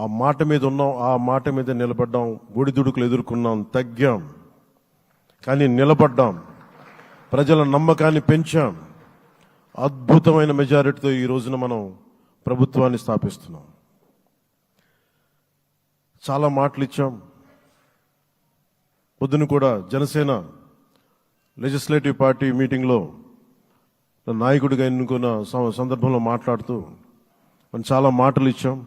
ఆ మాట మీద ఉన్నాం ఆ మాట మీద నిలబడ్డాం ఒడిదుడుకులు ఎదుర్కొన్నాం తగ్గాం కానీ నిలబడ్డాం ప్రజల నమ్మకాన్ని పెంచాం. అద్భుతమైన మెజారిటీతో ఈ రోజున మనం ప్రభుత్వాన్ని స్థాపిస్తున్నాం. చాలా మాటలు ఇచ్చాం. పొద్దున కూడా జనసేన లెజిస్లేటివ్ పార్టీ మీటింగ్లో నాయకుడిగా ఎన్నుకున్న సందర్భంలో మాట్లాడుతూ మనం చాలా మాటలు ఇచ్చాం.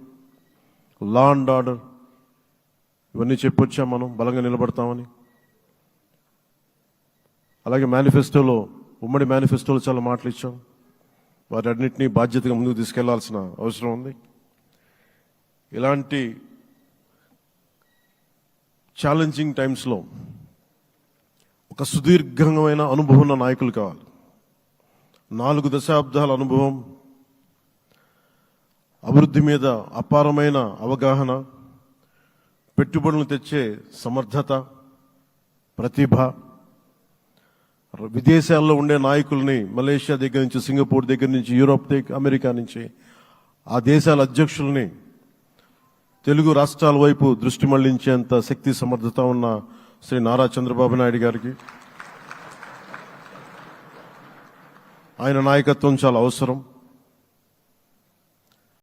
లా అండ్ ఆర్డర్ ఇవన్నీ చెప్పొచ్చాం మనం? బలంగా నిలబడతామని. అలాగే మేనిఫెస్టోలో ఉమ్మడి మేనిఫెస్టోలో చాలా మాటలు ఇచ్చాం. వాటన్నిటినీ బాధ్యతగా ముందుకు తీసుకెళ్ళాల్సిన అవసరం ఉంది. ఇలాంటి ఛాలెంజింగ్ టైమ్స్లో ఒక సుదీర్ఘమైన అనుభవం ఉన్న నాయకులు కావాలి. నాలుగు దశాబ్దాల అనుభవం అభివృద్ధి మీద అపారమైన అవగాహన పెట్టుబడులు తెచ్చే సమర్థత ప్రతిభ విదేశాల్లో ఉండే నాయకుల్ని మలేషియా దగ్గర నుంచి సింగపూర్ దగ్గర నుంచి యూరోప్ దగ్గర అమెరికా నుంచి ఆ దేశాల అధ్యక్షుల్ని తెలుగు రాష్ట్రాల వైపు దృష్టి మళ్ళించేంత శక్తి సమర్థత ఉన్న శ్రీ నారా చంద్రబాబు నాయుడు గారికి. ఆయన నాయకత్వం చాలా అవసరం.